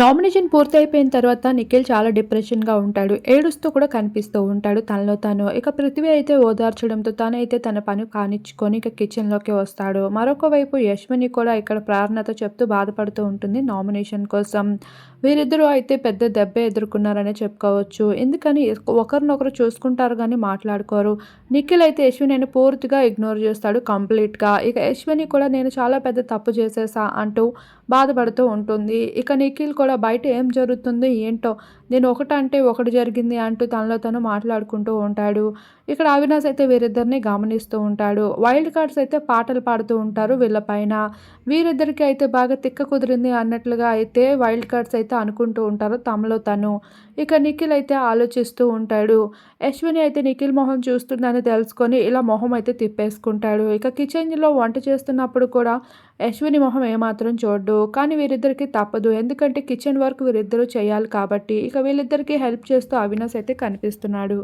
Nomination పూర్తయిపోయిన తర్వాత నిఖిల్ చాలా డిప్రెషన్గా ఉంటాడు. ఏడుస్తూ కూడా కనిపిస్తూ ఉంటాడు. తనలో తాను ఇక పృథ్వీ అయితే ఓదార్చడంతో తనైతే తన పని కానిచ్చుకొని ఇక కిచెన్లోకి వస్తాడు. మరొక వైపు యశ్విని కూడా ఇక్కడ ప్రార్థనత చెప్తూ బాధపడుతూ ఉంటుంది నామినేషన్ కోసం. వీరిద్దరూ అయితే పెద్ద దెబ్బ ఎదుర్కొన్నారనే చెప్పుకోవచ్చు. ఎందుకని ఒకరినొకరు చూసుకుంటారు కానీ మాట్లాడుకోరు. నిఖిల్ అయితే యశ్విని పూర్తిగా ఇగ్నోర్ చేస్తాడు కంప్లీట్గా. ఇక యశ్విని కూడా నేను చాలా పెద్ద తప్పు చేసేసా అంటూ బాధపడుతూ ఉంటుంది. ఇక నిఖిల్ కూడా బయట ఏం జరుగుతుంది ఏంటో. నేను ఒకటంటే ఒకటి జరిగింది అంటూ తనలో తను మాట్లాడుకుంటూ ఉంటాడు. ఇక్కడ అవినాష్ అయితే వీరిద్దరిని గమనిస్తూ ఉంటాడు. వైల్డ్ కార్డ్స్ అయితే పాటలు పాడుతూ ఉంటారు వీళ్ళపైన వీరిద్దరికి అయితే బాగా తిక్క కుదిరింది అన్నట్లుగా అయితే వైల్డ్ కార్డ్స్ అయితే అనుకుంటూ ఉంటారు తమలో తను. ఇక నిఖిల్ అయితే ఆలోచిస్తూ ఉంటాడు. యశ్విని అయితే నిఖిల్ మొహం చూస్తుందని తెలుసుకొని ఇలా మొహం అయితే తిప్పేసుకుంటాడు. ఇక కిచెన్లో వంట చేస్తున్నప్పుడు కూడా యశ్విని మొహం ఏమాత్రం చూడ్డు. కానీ వీరిద్దరికి తప్పదు. ఎందుకంటే కిచెన్ వర్క్ వీరిద్దరూ చేయాలి కాబట్టి ఇక వీళ్ళిద్దరికీ హెల్ప్ చేస్తూ అవినాష్ అయితే కనిపిస్తున్నాడు.